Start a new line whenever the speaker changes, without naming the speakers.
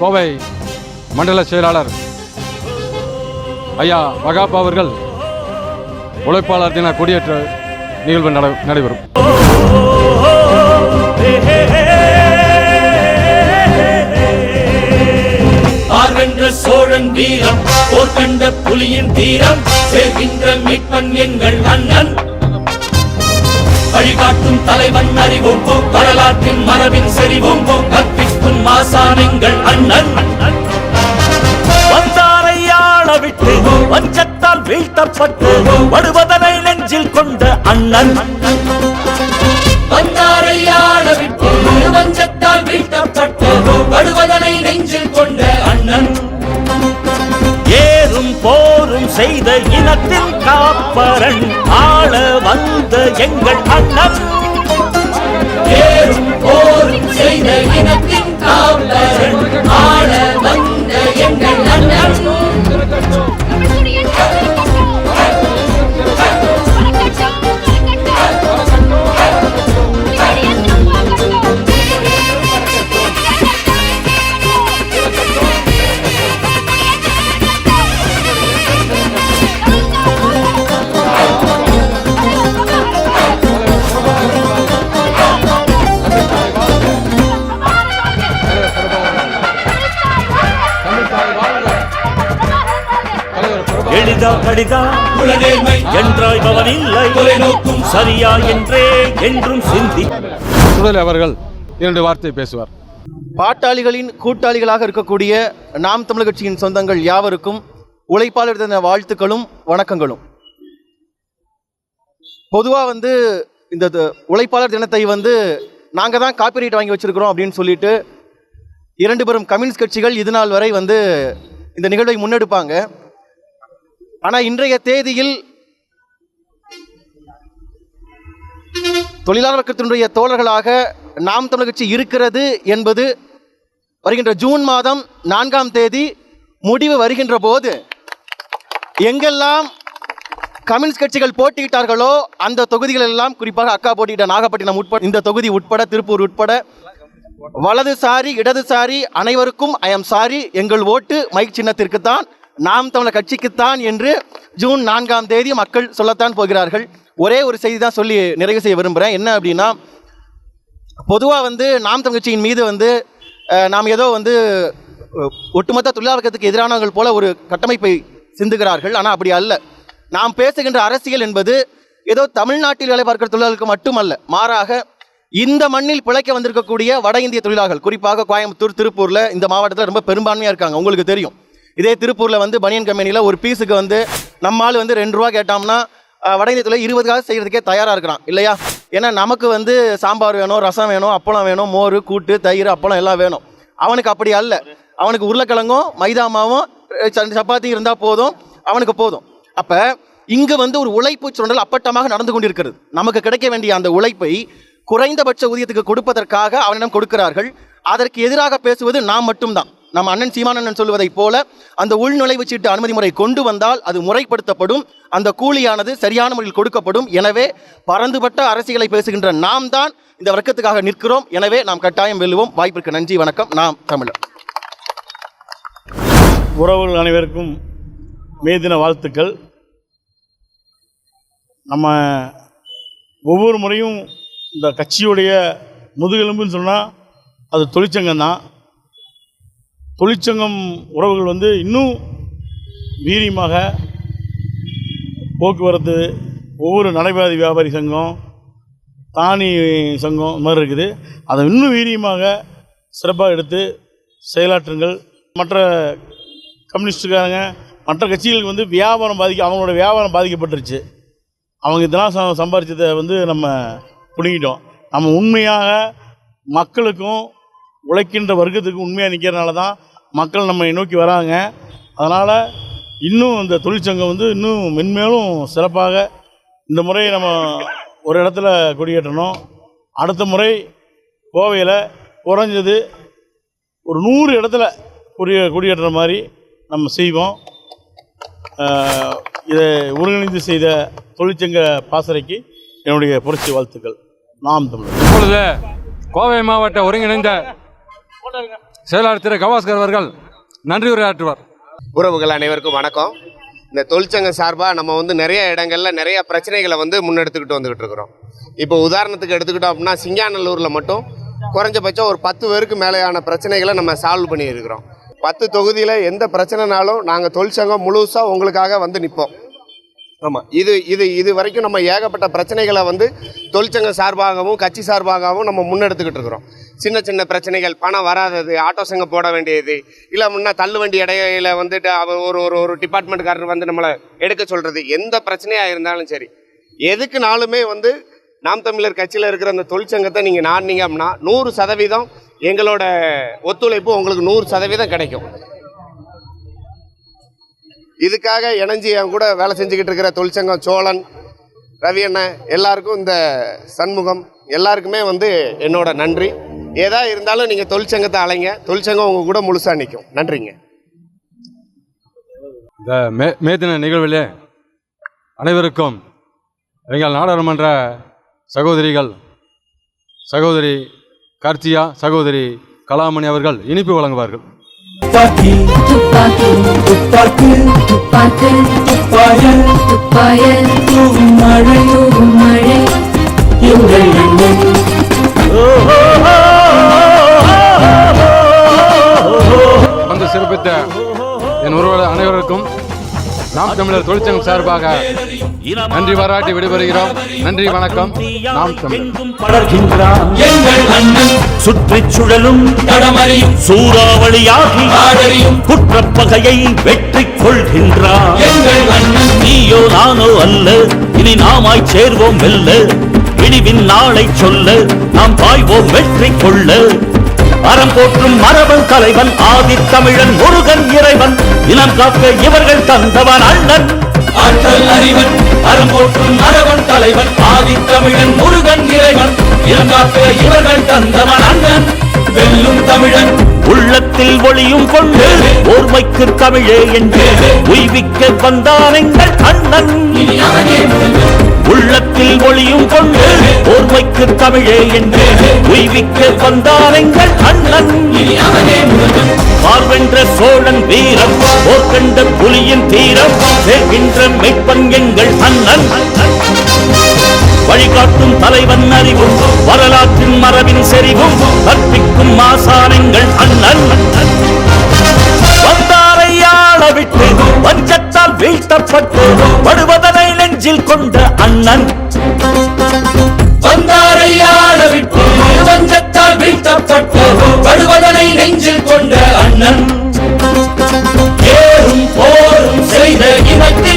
கோவை மண்டல செயலாளர் ஐயா மகாப்பா அவர்கள் உழைப்பாளர் தின கொடியேற்ற நிகழ்வு நடைபெறும்.
சோழன் வீரம் போர் கண்ட புலியின் தீரம் சேர்கின்ற மீட்பன் எங்கள் அண்ணன். தலைவன் அறிவும் வரலாற்றின் மரபின் செறிவும் கற்பிக்கும் மாசானங்கள் அண்ணன்.
வந்தாரை விட்டு வஞ்சத்தால் வீழ்த்தப்பட்டு வடுவதனை நெஞ்சில் கொண்ட அண்ணன்.
வந்தாரை விட்டு வஞ்சத்தால் வீழ்த்தப்பட்டு படுவதனை நெஞ்சில் கொண்ட அண்ணன்.
ஏறும் போரும் செய்த இனத்தின் காப்பரன் ஆள வந்த எங்கள் அண்ணன். எளிதா கடிதா.
குலநேர்மை
என்றாய் பவன் இல்லை சரியா என்றே என்றும் சிந்தி.
சுடலை அவர்கள் இரண்டு வார்த்தை பேசுவார்.
பாட்டாளிகளின் கூட்டாளிகளாக இருக்கக்கூடிய நாம் தமிழர் கட்சியின் சொந்தங்கள் யாவருக்கும் உழைப்பாளர் தின வாழ்த்துக்களும் வணக்கங்களும். பொதுவாக வந்து இந்த த- உழைப்பாளர் தினத்தை வந்து நாங்கள் தான் காப்பிரைட் வாங்கி வச்சிருக்கிறோம் அப்படின்னு சொல்லிட்டு இரண்டு பெரும் கம்யூனிஸ்ட் கட்சிகள் இது நாள் வரை வந்து இந்த நிகழ்வை முன்னெடுப்பாங்க. ஆனால் இன்றைய தேதியில் தொழிலாளர் வர்க்கத்தினுடைய தோழர்களாக நாம் தமிழர் கட்சி இருக்கிறது என்பது வருகின்ற ஜூன் மாதம் நான்காம் தேதி முடிவு வருகின்ற போது எங்கெல்லாம் கம்யூனிஸ்ட் கட்சிகள் போட்டியிட்டார்களோ அந்த தொகுதிகள் எல்லாம் குறிப்பாக அக்கா போட்டியிட்ட நாகப்பட்டினம் உட்பட இந்த தொகுதி உட்பட திருப்பூர் உட்பட வலதுசாரி இடதுசாரி அனைவருக்கும் ஐ எம் சாரி எங்கள் ஓட்டு மைக் சின்னத்திற்கு தான் நாம் தமிழர் கட்சிக்குத்தான் என்று ஜூன் நான்காம் தேதி மக்கள் சொல்லத்தான் போகிறார்கள். ஒரே ஒரு செய்தி தான் சொல்லி நிறைவு செய்ய விரும்புகிறேன் என்ன அப்படின்னா பொதுவாக வந்து நாம் தமிழ் கட்சியின் மீது வந்து நாம் ஏதோ வந்து ஒட்டுமொத்த தொழிலாளர் எதிரானவர்கள் போல ஒரு கட்டமைப்பை சிந்துகிறார்கள். ஆனால் அப்படி அல்ல. நாம் பேசுகின்ற அரசியல் என்பது ஏதோ தமிழ்நாட்டில் வேலை பார்க்கிற தொழிலாளர்களுக்கு மட்டுமல்ல மாறாக இந்த மண்ணில் பிழைக்க வந்திருக்கக்கூடிய வட இந்திய தொழிலாளர்கள் குறிப்பாக கோயம்புத்தூர் திருப்பூரில் இந்த மாவட்டத்தில் ரொம்ப பெரும்பான்மையாக இருக்காங்க. உங்களுக்கு தெரியும். இதே திருப்பூரில் வந்து பனியன் கம்பெனியில் ஒரு பீஸுக்கு வந்து நம்மால் வந்து ரெண்டு ரூபா கேட்டோம்னா வட இந்திய இருபது காசு செய்கிறதுக்கே தயாராக இருக்கிறான். இல்லையா? ஏன்னா நமக்கு வந்து சாம்பார் வேணும் ரசம் வேணும் அப்பளம் வேணும் மோர் கூட்டு தயிர் அப்பளம் எல்லாம் வேணும். அவனுக்கு அப்படி அல்ல. அவனுக்கு உருளைக்கிழங்கும் மைதா மாவும் ச- சப்பாத்தி இருந்தால் போதும் அவனுக்கு போதும். அப்போ இங்கே வந்து ஒரு உழைப்பு சுரண்டல் அப்பட்டமாக நடந்து கொண்டிருக்கிறது. நமக்கு கிடைக்க வேண்டிய அந்த உழைப்பை குறைந்தபட்ச ஊதியத்துக்கு கொடுப்பதற்காக அவனிடம் கொடுக்கிறார்கள். அதற்கு எதிராக பேசுவது நாம் மட்டும்தான். நம்ம அண்ணன் சீமானண்ணன் சொல்வதைப் போல அந்த உள்நுழைவு சீட்டு அனுமதி முறை கொண்டு வந்தால் அது முறைப்படுத்தப்படும். அந்த கூலியானது சரியான முறையில் கொடுக்கப்படும். எனவே பரந்துபட்ட அரசியலை பேசுகின்ற நாம் தான் இந்த வர்க்கத்துக்காக நிற்கிறோம். எனவே நாம் கட்டாயம் வெல்லுவோம். வாய்ப்பிற்கு நன்றி வணக்கம். நாம் தமிழர்.
உறவுகள் அனைவருக்கும் மே தின வாழ்த்துக்கள். நம்ம ஒவ்வொரு முறையும் இந்த கட்சியுடைய முதுகெலும்புன்னு சொன்னால் அது தொழிற்சங்கம் தான் தொழிற்சங்கம் உறவுகள் வந்து இன்னும் வீரியமாக போக்குவரத்து ஒவ்வொரு நடைபாதை வியாபாரி சங்கம் தானி சங்கம் மாதிரி இருக்குது. அதை இன்னும் வீரியமாக சிறப்பாக எடுத்து செயலாற்றுங்கள். மற்ற கம்யூனிஸ்டுக்காரங்க மற்ற கட்சிகளுக்கு வந்து வியாபாரம் பாதிக்க அவங்களோட வியாபாரம் பாதிக்கப்பட்டுருச்சு. அவங்க இதெல்லாம் சம்பாதிச்சதை சம்பாரிச்சதை வந்து நம்ம பிடுங்கிட்டோம். நம்ம உண்மையாக மக்களுக்கும் உழைக்கின்ற வர்க்கத்துக்கு உண்மையாக நிற்கிறனால தான் மக்கள் நம்மை நோக்கி வராங்க. அதனால் இன்னும் இந்த தொழிற்சங்கம் வந்து இன்னும் மென்மேலும் சிறப்பாக இந்த முறை நம்ம ஒரு இடத்துல கொடியேற்றணும். அடுத்த முறை கோவையில் குறைஞ்சது ஒரு நூறு இடத்துல கொடி கொடியேற்றுற மாதிரி நம்ம செய்வோம். இதை ஒருங்கிணைந்து செய்த தொழிற்சங்க பாசறைக்கு என்னுடைய புரட்சி வாழ்த்துக்கள். நாம் தமிழர்.
இப்பொழுது கோவை மாவட்ட ஒருங்கிணைந்த செயலாளர் திரு கவாஸ்கர் அவர்கள் நன்றி உரையாற்றுவார்.
உறவுகள் அனைவருக்கும் வணக்கம். இந்த தொழிற்சங்க சார்பாக நம்ம வந்து நிறைய இடங்களில் நிறைய பிரச்சனைகளை வந்து முன்னெடுத்துக்கிட்டு வந்துக்கிட்டு இருக்கிறோம். இப்போ உதாரணத்துக்கு எடுத்துக்கிட்டோம் அப்படின்னா சிங்காநல்லூரில் மட்டும் குறைஞ்சபட்சம் ஒரு பத்து பேருக்கு மேலேயான பிரச்சனைகளை நம்ம சால்வ் பண்ணியிருக்கிறோம். பத்து தொகுதியில் எந்த பிரச்சனைனாலும் நாங்கள் தொழிற்சங்கம் முழுசாக உங்களுக்காக வந்து நிற்போம் ஆமாம் இது இது இது வரைக்கும் நம்ம ஏகப்பட்ட பிரச்சனைகளை வந்து தொழிற்சங்க சார்பாகவும் கட்சி சார்பாகவும் நம்ம முன்னெடுத்துக்கிட்டு இருக்கிறோம். சின்ன சின்ன பிரச்சனைகள் பணம் வராதது ஆட்டோ சங்கம் போட வேண்டியது இல்லை முன்னா தள்ளு வண்டி இடையில வந்துட்டு ஒரு ஒரு ஒரு டிபார்ட்மெண்ட்காரர் வந்து நம்மளை எடுக்க சொல்கிறது எந்த பிரச்சனையாக இருந்தாலும் சரி. எதுக்குனாலுமே வந்து நாம் தமிழர் கட்சியில் இருக்கிற அந்த தொழிற்சங்கத்தை நீங்கள் நாடினீங்க அப்படின்னா நூறு சதவீதம் எங்களோட ஒத்துழைப்பு உங்களுக்கு நூறு சதவீதம் கிடைக்கும். இதுக்காக இணைஞ்சு என் கூட வேலை செஞ்சுக்கிட்டு இருக்கிற தொழிற்சங்கம் சோழன் ரவி அண்ணன் எல்லாருக்கும் இந்த சண்முகம் எல்லாருக்குமே வந்து என்னோட நன்றி. ஏதா இருந்தாலும் நீங்கள் தொழிற்சங்கத்தை அலைங்க. தொழிற்சங்கம் உங்கள் கூட முழுசாக நிற்கும் நன்றிங்க.
இந்த மே மே தின அனைவருக்கும் எங்கள் நாடாளுமன்ற சகோதரிகள் சகோதரி கார்த்தியா சகோதரி கலாமணி அவர்கள் இனிப்பு வழங்குவார்கள்.
துப்பாக்கி.
துப்பாக்கி.
துப்பாக்கி.
துப்பாக்கு.
துப்பாயல்
துப்பாயல்
தூவும் மழை.
தூவும் மழை.
எங்கள் அண்ணன்
வந்து சிறப்பித்த என் உறவுகள் அனைவருக்கும் நாம் தமிழர் தொழிற்சங்கம் சார்பாக நன்றி பாராட்டி விடைபெறுகிறோம். நன்றி வணக்கம். நாம்
சுற்றிச் சுழலும் சூறாவளியாகி குற்றப்பகையை வெற்றி
அண்ணன்
நீயோ நானோ அல்ல. இனி நாமாய் சேர்வோம் வெல்ல இனிவின் நாளை சொல்ல நாம் பாய்வோம் வெற்றி கொள்ள. அறம் போற்றும் மரபன் தலைவன் ஆதித்தமிழன் முருகன் இறைவன் இனம் காக்க இவர்கள் தந்தவன் அண்ணன்
ஆற்றல் அறிவன் அறம் போற்றும் மரவன் தலைவன் ஆதித்தமிழன் முருகன் இறைவன். இறங்காக்க இவர்கள் தந்தவன் அண்ணன் வெல்லும் தமிழன்.
உள்ளத்தில் ஒளியும் கொண்டு ஓர்மைக்கு தமிழே என்று உய்விக்க வந்தான் எங்கள் அண்ணன். உள்ளத்தில் ஒளியும் கொண்டு ஓர்மைக்கு தமிழே என்று உய்விக்க வந்தார் எங்கள் அண்ணன். பார்வென்ற சோழன் வீரம் போர்க்கண்ட புலியின் தீரம் சேர்கின்ற மெய்ப்பன் எங்கள் அண்ணன். வழிகாட்டும் தலைவன் அறிவும் வரலாற்றின் மரபின் செறிவும் கற்பிக்கும் மாசானங்கள் அண்ணன். வந்தாரை ஆள வஞ்சத்தால் வீழ்த்தப்பட்டு படுவதனை நெஞ்சில் கொண்ட அண்ணன்.
வந்தாரையாளவிட்டோம் வஞ்சத்தால் வீழ்த்தப்பட்டோம் படுவதனை நெஞ்சில் கொண்ட அண்ணன். ஏறும் போரும் செய்த இனத்தை